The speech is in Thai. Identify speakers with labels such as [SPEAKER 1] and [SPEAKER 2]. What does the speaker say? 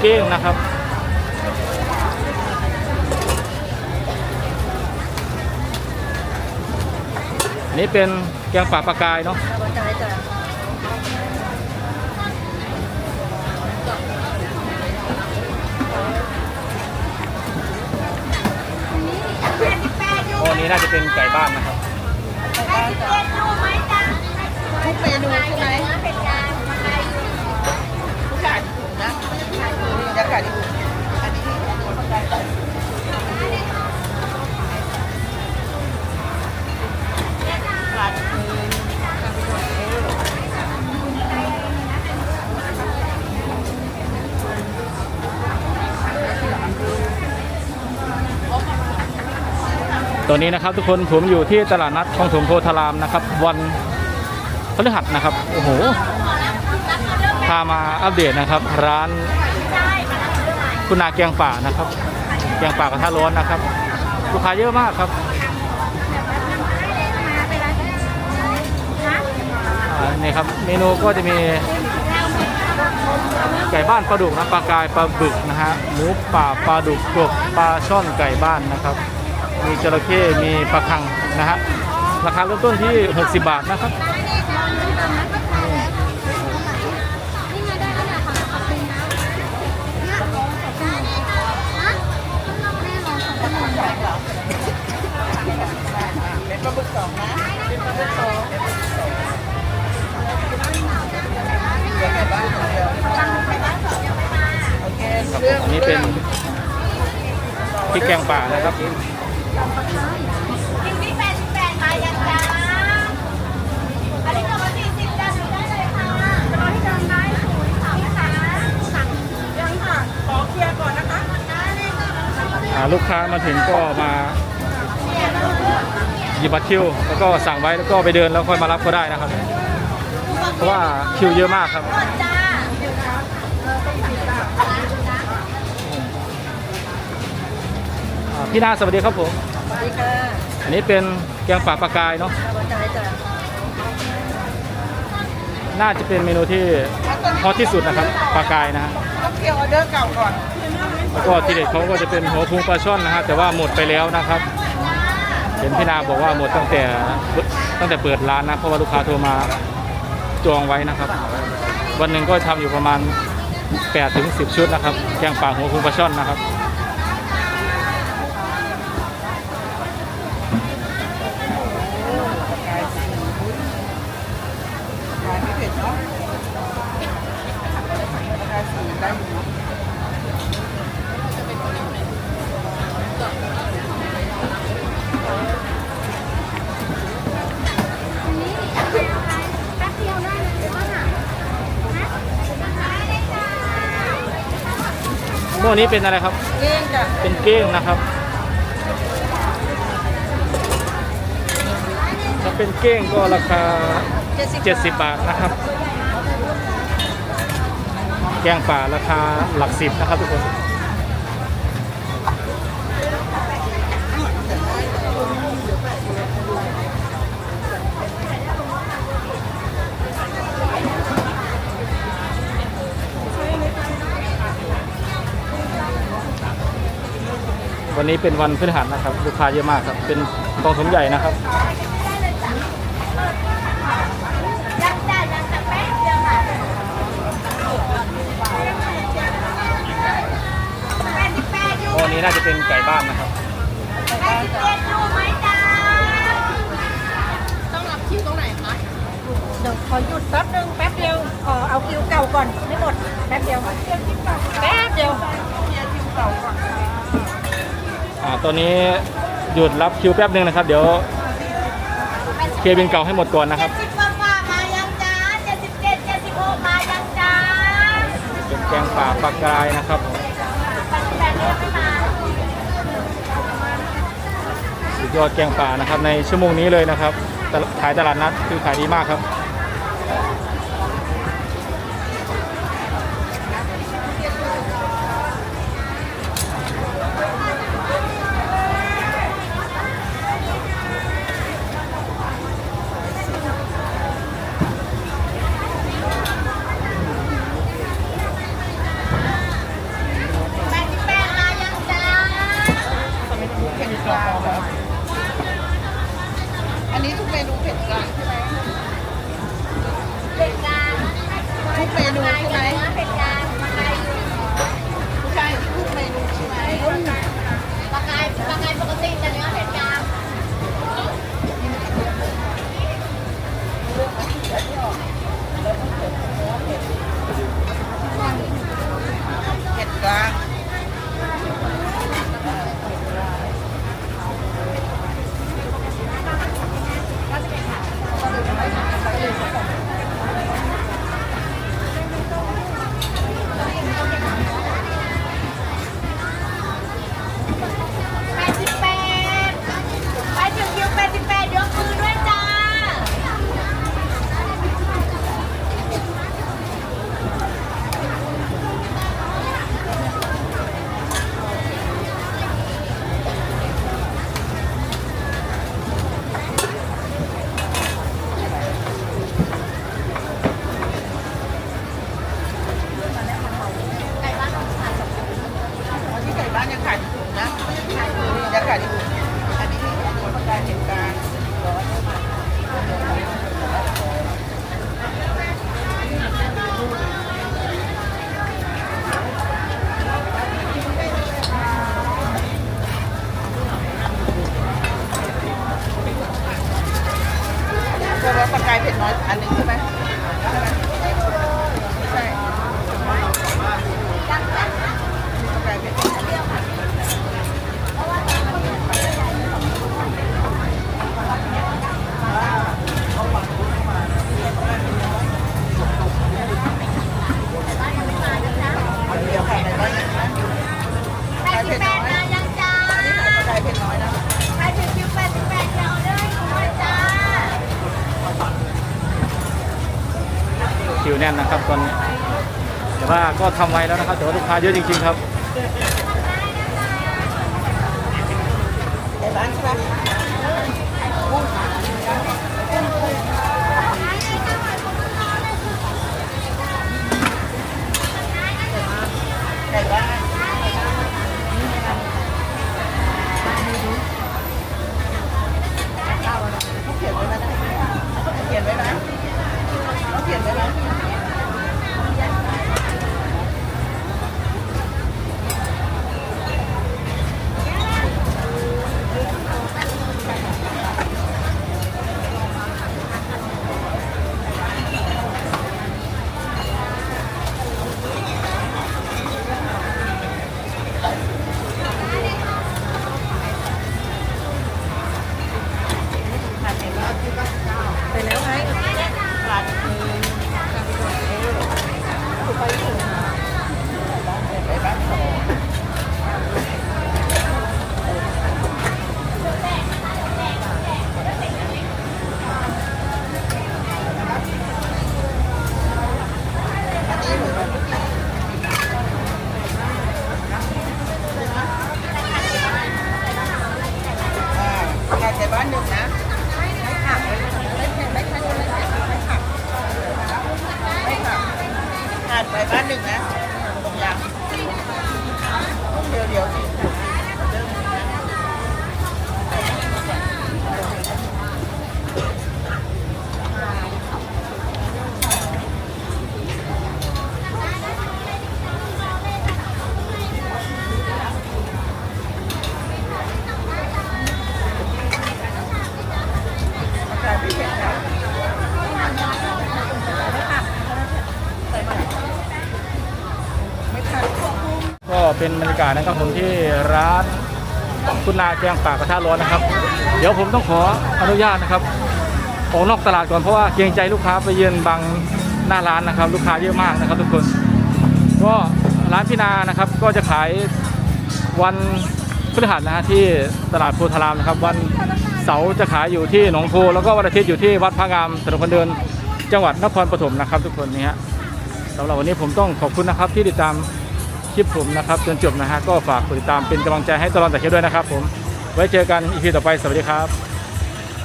[SPEAKER 1] เก้งนะครับ อันนี้เป็นแกงป่าปลากายเนาะ
[SPEAKER 2] กระจายจ้ะ
[SPEAKER 1] โอ้อันนี้น่าจะเป็นไก่บ้านนะครับ
[SPEAKER 2] ทุกเมนูใช่ไหมทุกอย่างนะจะ กัดอีกอันนี้ขาดมือ
[SPEAKER 1] ตัวนี้นะครับทุกคนผมอยู่ที่ตลาดนัดคลองถมโพธารามนะครับ วันพฤหัสนะครับ โอ้โหพามาอัปเดตนะครับ ร้าน คุณนาแกงป่านะครับ แกงป่ากระทะร้อนนะครับ ลูกค้าเยอะมากครับอ่านี่ครับเมนูก็จะมีไก่บ้านปลาดุกนะปลากายปลาบึกนะฮะหมูป่าปลาดุกกบปลาช่อนไก่บ้านนะครับ มีจระเข้มีปลาคังนะฮะราคาเริ่มต้นที่ 60 บาทนะครับ
[SPEAKER 2] ริ
[SPEAKER 1] กแกงป่านะครับ
[SPEAKER 3] กินที่แปดสิบแปดมายังจ้าอันนี้กล่องละสี่สิบจ้าดูได้เลยค่ะจะรอที่เดินได้ศูนย์สามนะคะสั่งยังค่ะ
[SPEAKER 2] ขอเคลียร์ก่อนนะคะ
[SPEAKER 3] ได้เลยค่ะ
[SPEAKER 1] อ่าลูกค้ามาถึงก็มาหยิบบัตรคิว แล้วก็สั่งไว้แล้วก็ไปเดินแล้วค่อยมารับก็ได้นะครับ เพราะว่าคิวเยอะมากครับ
[SPEAKER 3] หมดจ้า
[SPEAKER 1] อ่า พี่นาสวัสดีครับผม
[SPEAKER 2] สวัสดีค่ะ
[SPEAKER 1] อันนี้เป็นแกงป่าปลากายเนาะ
[SPEAKER 2] กระจายจ้ะ
[SPEAKER 1] น่าจะเป็นเมนูที่ฮอตที่สุดนะครับปลากายนะฮะ
[SPEAKER 2] ต้องเคลียร์ออเดอร์เก่าก่อน
[SPEAKER 1] แล้วก็ทีเด็ดเขาก็จะเป็นหัวพุงปลาช่อนนะฮะแต่ว่าหมดไปแล้วนะครับเห็นพี่นาบอกว่าหมดตั้งแต่ตั้งแต่เปิดร้านนะเพราะว่าลูกค้าโทรมาจองไว้นะครับ วันหนึ่งก็ทำอยู่ประมาณ8ถึง10 ชุดนะครับแกงป่าหัวพุงปลาช่อนนะครับ
[SPEAKER 3] ว
[SPEAKER 1] กนี้เป็นอะไรครับ
[SPEAKER 2] เก้งจ้ะ
[SPEAKER 1] เป็นเก้งนะครับถ้าเป็นเก้งก็ราคา 70 บาทนะครับ แกงป่าราคาหลักสิบนะครับทุกคน วันนี้เป็นวันพฤหัสนะครับลูกค้าเยอะมากครับ เป็นกองทุนใหญ่นะครับ
[SPEAKER 3] วั
[SPEAKER 1] นนี้น่าจะเป็นไก่บ้านนะครับ
[SPEAKER 2] ต้องรับคิวตรงไหนคะเดี๋ยวขอหยุดแป๊บนึงแป๊บเดียวขอเอาคิวเก่าก่อนไม่หมดแป๊บเดียวแป๊บเดียวเคลียร์คิวเก่าก่อน
[SPEAKER 1] อ่าตอนนี้หยุดรับคิวแป๊บนึงนะครับ เดี๋ยวเคลียร์บินเก่าให้หมดก่อนนะครับ
[SPEAKER 3] เจ็ดสิบกว่าๆมายังจ้าเจ็ดสิบเจ็ดเจ็ดสิบหกมายังจ้า
[SPEAKER 1] เป็นแกงป่าปลากรายนะครับ
[SPEAKER 3] แปดสิบแปดเรียกไม่มา
[SPEAKER 1] สุดยอดแกงป่านะครับ ในชั่วโมงนี้เลยนะครับตลาดขายตลาดนัดคือขายดีมากครับ น่นนะครับตอนนี้แต่ว่าก็ทำไว้แล้วนะครับแต่ว่าลูกค้าเยอะจริง ๆ ครับ
[SPEAKER 4] เป็นบร
[SPEAKER 1] รยากาศนะครับผมที่ร้านคุณนาแกงปากกระทะร้อนนะครับ เดี๋ยวผมต้องขออนุญาตนะครับออกนอกตลาดก่อนเพราะว่าเกรงใจลูกค้าไปเยืนบังหน้าร้านนะครับ ลูกค้าเยอะมากนะครับ ทุกคน ก็ร้านพี่นานะครับก็จะขายวันพฤหัสนะฮะที่ตลาดโพธารามนะครับ วันเสาร์จะขายอยู่ที่หนองโพแล้วก็วันอาทิตย์อยู่ที่วัดพระงามถนนคนเดินจังหวัดนครปฐมนะครับ ทุกคนนี่ฮะสำหรับวันนี้ผมต้องขอบคุณนะครับที่ติดตาม ลิปผมนะครับจนจบนะฮะก็ฝากกดติดตามเป็นกำลังใจให้ตลอดแต่เคียวด้วยนะครับผมไว้เจอกันอีพีต่อไปสวัสดีครับ